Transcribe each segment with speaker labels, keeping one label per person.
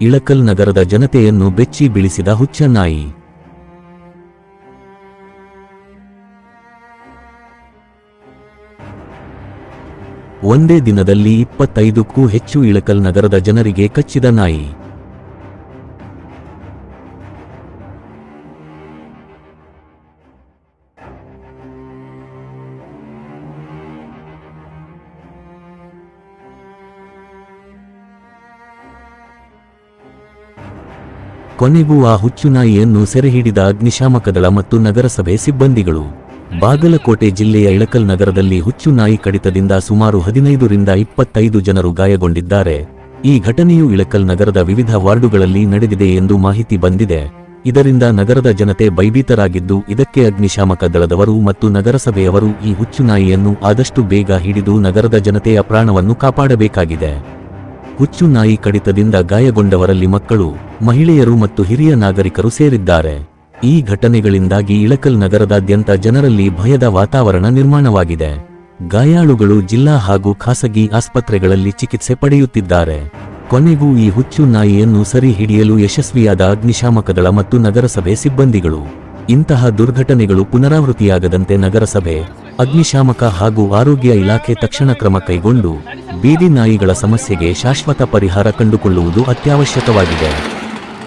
Speaker 1: ಇಳಕಲ್ ನಗರದ ಜನತೆಯನ್ನು ಬೆಚ್ಚಿ ಬೀಳಿಸಿದ ಹುಚ್ಚನ್ನಾಯಿ. ನಾಯಿ ಒಂದೇ ದಿನದಲ್ಲಿ ಇಪ್ಪತ್ತೈದಕ್ಕೂ ಹೆಚ್ಚು ಇಳಕಲ್ ನಗರದ ಜನರಿಗೆ ಕಚ್ಚಿದ ನಾಯಿ. ಕೊನೆಗೂ ಆ ಹುಚ್ಚುನಾಯಿಯನ್ನು ಸೆರೆಹಿಡಿದ ಅಗ್ನಿಶಾಮಕ ದಳ ಮತ್ತು ನಗರಸಭೆ ಸಿಬ್ಬಂದಿಗಳು. ಬಾಗಲಕೋಟೆ ಜಿಲ್ಲೆಯ ಇಳಕಲ್ ನಗರದಲ್ಲಿ ಹುಚ್ಚು ನಾಯಿ ಕಡಿತದಿಂದ ಸುಮಾರು ಹದಿನೈದರಿಂದ ಇಪ್ಪತ್ತೈದು ಜನರು ಗಾಯಗೊಂಡಿದ್ದಾರೆ. ಈ ಘಟನೆಯು ಇಳಕಲ್ ನಗರದ ವಿವಿಧ ವಾರ್ಡುಗಳಲ್ಲಿ ನಡೆದಿದೆ ಎಂದು ಮಾಹಿತಿ ಬಂದಿದೆ. ಇದರಿಂದ ನಗರದ ಜನತೆ ಭಯಭೀತರಾಗಿದ್ದು, ಇದಕ್ಕೆ ಅಗ್ನಿಶಾಮಕ ದಳದವರು ಮತ್ತು ನಗರಸಭೆಯವರು ಈ ಹುಚ್ಚುನಾಯಿಯನ್ನು ಆದಷ್ಟು ಬೇಗ ಹಿಡಿದು ನಗರದ ಜನತೆಯ ಪ್ರಾಣವನ್ನು ಕಾಪಾಡಬೇಕಾಗಿದೆ. ಹುಚ್ಚು ನಾಯಿ ಕಡಿತದಿಂದ ಗಾಯಗೊಂಡವರಲ್ಲಿ ಮಕ್ಕಳು, ಮಹಿಳೆಯರು ಮತ್ತು ಹಿರಿಯ ನಾಗರಿಕರು ಸೇರಿದ್ದಾರೆ. ಈ ಘಟನೆಗಳಿಂದಾಗಿ ಇಳಕಲ್ ನಗರದಾದ್ಯಂತ ಜನರಲ್ಲಿ ಭಯದ ವಾತಾವರಣ ನಿರ್ಮಾಣವಾಗಿದೆ. ಗಾಯಾಳುಗಳು ಜಿಲ್ಲಾ ಹಾಗೂ ಖಾಸಗಿ ಆಸ್ಪತ್ರೆಗಳಲ್ಲಿ ಚಿಕಿತ್ಸೆ ಪಡೆಯುತ್ತಿದ್ದಾರೆ. ಕೊನೆಗೂ ಈ ಹುಚ್ಚು ನಾಯಿಯನ್ನು ಸರಿ ಹಿಡಿಯಲು ಯಶಸ್ವಿಯಾದ ಅಗ್ನಿಶಾಮಕ ದಳ ಮತ್ತು ನಗರಸಭೆ ಸಿಬ್ಬಂದಿಗಳು. ಇಂತಹ ದುರ್ಘಟನೆಗಳು ಪುನರಾವೃತ್ತಿಯಾಗದಂತೆ ನಗರಸಭೆ, ಅಗ್ನಿಶಾಮಕ ಹಾಗೂ ಆರೋಗ್ಯ ಇಲಾಖೆ ತಕ್ಷಣ ಕ್ರಮ ಕೈಗೊಂಡು ಬೀದಿ ನಾಯಿಗಳ ಸಮಸ್ಯೆಗೆ ಶಾಶ್ವತ ಪರಿಹಾರ ಕಂಡುಕೊಳ್ಳುವುದು ಅತ್ಯವಶ್ಯಕವಾಗಿದೆ.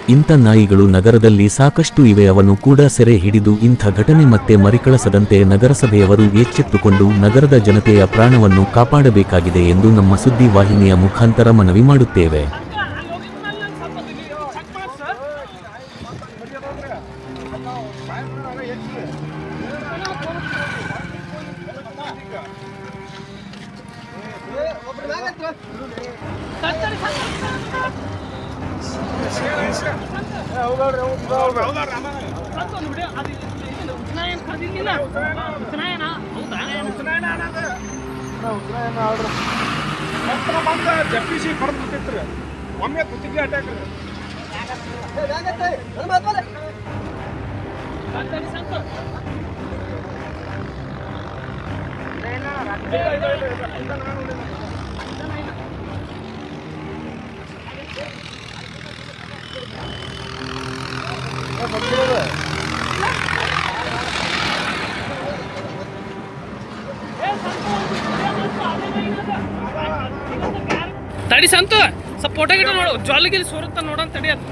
Speaker 1: ಇಂಥ ನಾಯಿಗಳು ನಗರದಲ್ಲಿ ಸಾಕಷ್ಟು ಇವೆ, ಅವನ್ನು ಕೂಡ ಸೆರೆ ಹಿಡಿದು ಇಂಥ ಘಟನೆ ಮತ್ತೆ ಮರಿಕಳಸದಂತೆ ನಗರಸಭೆಯವರು ಎಚ್ಚೆತ್ತುಕೊಂಡು ನಗರದ ಜನತೆಯ ಪ್ರಾಣವನ್ನು ಕಾಪಾಡಬೇಕಾಗಿದೆ ಎಂದು ನಮ್ಮ ಸುದ್ದಿ ವಾಹಿನಿಯ ಮುಖಾಂತರ ಮನವಿ ಮಾಡುತ್ತೇವೆ.
Speaker 2: ಜಪ್ಪಿಸಿ ಹೊಡೆದು ರೀ ಒಮ್ಮೆ ಕುತ್ತಿಗೆ ಅಟ್ಯಾಕ್
Speaker 3: ತಡಿ ಸಂತು ಸ್ವಲ್ಪ ಫೋಟೋ ಗಿಡ ನೋಡು. ಜ್ವಾಲ ಸೋರುತ್ತ ನೋಡೋಣ ತಡಿ ಅದು.